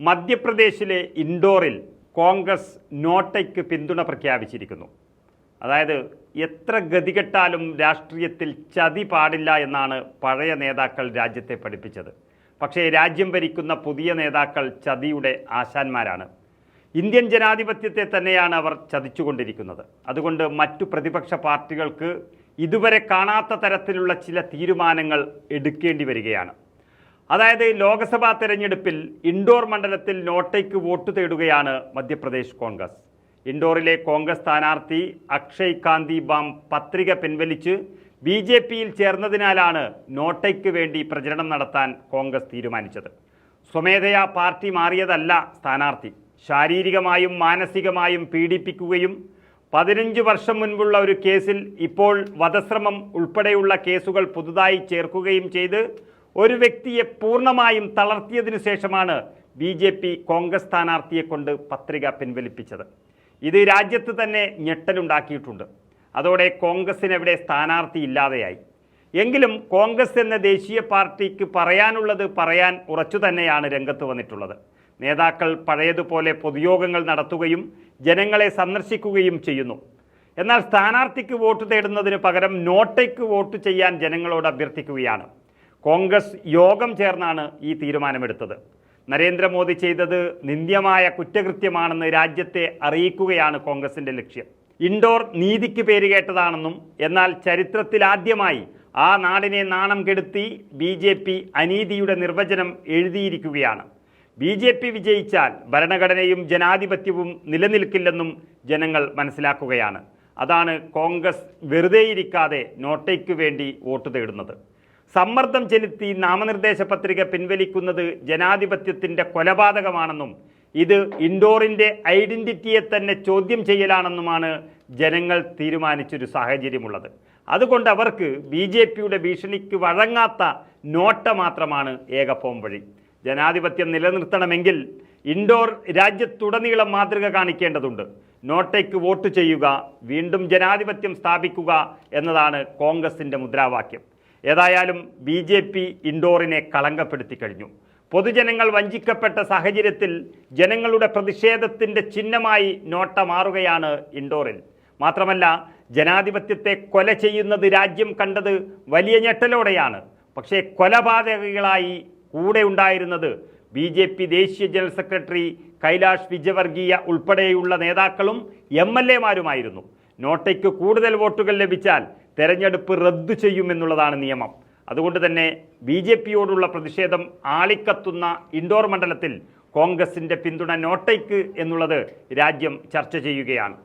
മധ്യപ്രദേശിലെ ഇൻഡോറിൽ കോൺഗ്രസ് നോട്ടയ്ക്ക് പിന്തുണ പ്രഖ്യാപിച്ചിരിക്കുന്നു. അതായത് എത്ര ഗതികെട്ടാലും രാഷ്ട്രീയത്തിൽ ചതി പാടില്ല എന്നാണ് പഴയ നേതാക്കൾ രാജ്യത്തെ പഠിപ്പിച്ചത്. പക്ഷേ രാജ്യം ഭരിക്കുന്ന പുതിയ നേതാക്കൾ ചതിയുടെ ആശാന്മാരാണ്. ഇന്ത്യൻ ജനാധിപത്യത്തെ തന്നെയാണ് അവർ ചതിച്ചുകൊണ്ടിരിക്കുന്നത്. അതുകൊണ്ട് മറ്റു പ്രതിപക്ഷ പാർട്ടികൾക്ക് ഇതുവരെ കാണാത്ത തരത്തിലുള്ള ചില തീരുമാനങ്ങൾ എടുക്കേണ്ടി വരികയാണ്. അതായത് ലോക്സഭാ തെരഞ്ഞെടുപ്പിൽ ഇൻഡോർ മണ്ഡലത്തിൽ നോട്ടയ്ക്ക് വോട്ട് തേടുകയാണ് മധ്യപ്രദേശ് കോൺഗ്രസ്. ഇൻഡോറിലെ കോൺഗ്രസ് സ്ഥാനാർത്ഥി അക്ഷയ് കാന്തി ബാം പത്രിക പിൻവലിച്ച് ബി ജെ പിയിൽ ചേർന്നതിനാലാണ് നോട്ടയ്ക്ക് വേണ്ടി പ്രചരണം നടത്താൻ കോൺഗ്രസ് തീരുമാനിച്ചത്. സ്വമേധയാ പാർട്ടി മാറിയതല്ല സ്ഥാനാർത്ഥി. ശാരീരികമായും മാനസികമായും പീഡിപ്പിക്കുകയും പതിനഞ്ച് വർഷം മുൻപുള്ള ഒരു കേസിൽ ഇപ്പോൾ വധശ്രമം ഉൾപ്പെടെയുള്ള കേസുകൾ പുതുതായി ചേർക്കുകയും ചെയ്ത് ഒരു വ്യക്തിയെ പൂർണമായും തളർത്തിയതിനു ശേഷമാണ് ബി ജെ പി കോൺഗ്രസ് സ്ഥാനാർത്ഥിയെ കൊണ്ട് പത്രിക പിൻവലിപ്പിച്ചത്. ഇത് രാജ്യത്ത് തന്നെ ഞെട്ടലുണ്ടാക്കിയിട്ടുണ്ട്. അതോടെ കോൺഗ്രസിനെവിടെ സ്ഥാനാർത്ഥി ഇല്ലാതെയായി. എങ്കിലും കോൺഗ്രസ് എന്ന ദേശീയ പാർട്ടിക്ക് പറയാനുള്ളത് പറയാൻ ഉറച്ചു തന്നെയാണ് രംഗത്ത് വന്നിട്ടുള്ളത്. നേതാക്കൾ പഴയതുപോലെ പൊതുയോഗങ്ങൾ നടത്തുകയും ജനങ്ങളെ സന്ദർശിക്കുകയും ചെയ്യുന്നു. എന്നാൽ സ്ഥാനാർത്ഥിക്ക് വോട്ട് തേടുന്നതിന് പകരം നോട്ടയ്ക്ക് വോട്ട് ചെയ്യാൻ ജനങ്ങളോട് അഭ്യർത്ഥിക്കുകയാണ്. കോൺഗ്രസ് യോഗം ചേർന്നാണ് ഈ തീരുമാനമെടുത്തത്. നരേന്ദ്രമോദി ചെയ്തത് നിന്ദ്യമായ കുറ്റകൃത്യമാണെന്ന് രാജ്യത്തെ അറിയിക്കുകയാണ് കോൺഗ്രസിന്റെ ലക്ഷ്യം. ഇൻഡോർ നീതിക്ക് പേരുകേട്ടതാണെന്നും എന്നാൽ ചരിത്രത്തിലാദ്യമായി ആ നാടിനെ നാണം കെടുത്തി ബി ജെ പി അനീതിയുടെ നിർവചനം എഴുതിയിരിക്കുകയാണ്. ബി ജെ പി വിജയിച്ചാൽ ഭരണഘടനയും ജനാധിപത്യവും നിലനിൽക്കില്ലെന്നും ജനങ്ങൾ മനസ്സിലാക്കുകയാണ്. അതാണ് കോൺഗ്രസ് വെറുതെയിരിക്കാതെ നോട്ടയ്ക്ക് വേണ്ടി വോട്ട് തേടുന്നത്. സമ്മർദ്ദം ചെലുത്തി നാമനിർദ്ദേശ പത്രിക പിൻവലിക്കുന്നത് ജനാധിപത്യത്തിന്റെ കൊലപാതകമാണെന്നും ഇത് ഇൻഡോറിന്റെ ഐഡന്റിറ്റിയെ തന്നെ ചോദ്യം ചെയ്യലാണെന്നുമാണ് ജനങ്ങൾ തീരുമാനിച്ചൊരു സാഹചര്യമുള്ളത്. അതുകൊണ്ട് അവർക്ക് ബി ജെ പിയുടെ ഭീഷണിക്ക് വഴങ്ങാത്ത നോട്ട മാത്രമാണ് ഏകപ്പോം വഴി. ജനാധിപത്യം നിലനിർത്തണമെങ്കിൽ ഇൻഡോർ രാജ്യത്തുടനീളം മാതൃക കാണിക്കേണ്ടതുണ്ട്. നോട്ടയ്ക്ക് വോട്ട് ചെയ്യുക വീണ്ടും ജനാധിപത്യം സ്ഥാപിക്കുക എന്നതാണ് കോൺഗ്രസിന്റെ മുദ്രാവാക്യം. ഏതായാലും ബി ജെ പി ഇൻഡോറിനെ കളങ്കപ്പെടുത്തി കഴിഞ്ഞു. പൊതുജനങ്ങൾ വഞ്ചിക്കപ്പെട്ട സാഹചര്യത്തിൽ ജനങ്ങളുടെ പ്രതിഷേധത്തിന്റെ ചിഹ്നമായി നോട്ട മാറുകയാണ് ഇൻഡോറിൽ. മാത്രമല്ല ജനാധിപത്യത്തെ കൊല ചെയ്യുന്നത് രാജ്യം കണ്ടത് വലിയ ഞെട്ടലോടെയാണ്. പക്ഷേ കൊലപാതകികളായി കൂടെ ഉണ്ടായിരുന്നത് ബി ജെ പി ദേശീയ ജനറൽ സെക്രട്ടറി കൈലാഷ് വിജയവർഗീയ ഉൾപ്പെടെയുള്ള നേതാക്കളും എം എൽ എമാരുമായിരുന്നു. നോട്ടയ്ക്ക് കൂടുതൽ വോട്ടുകൾ ലഭിച്ചാൽ തെരഞ്ഞെടുപ്പ് റദ്ദു ചെയ്യുമെന്നുള്ളതാണ് നിയമം. അതുകൊണ്ട് തന്നെ ബി ജെ പിയോടുള്ള പ്രതിഷേധം ആളിക്കത്തുന്ന ഇൻഡോർ മണ്ഡലത്തിൽ കോൺഗ്രസിന്റെ പിന്തുണ നോട്ടയ്ക്ക് എന്നുള്ളത് രാജ്യം ചർച്ച ചെയ്യുകയാണ്.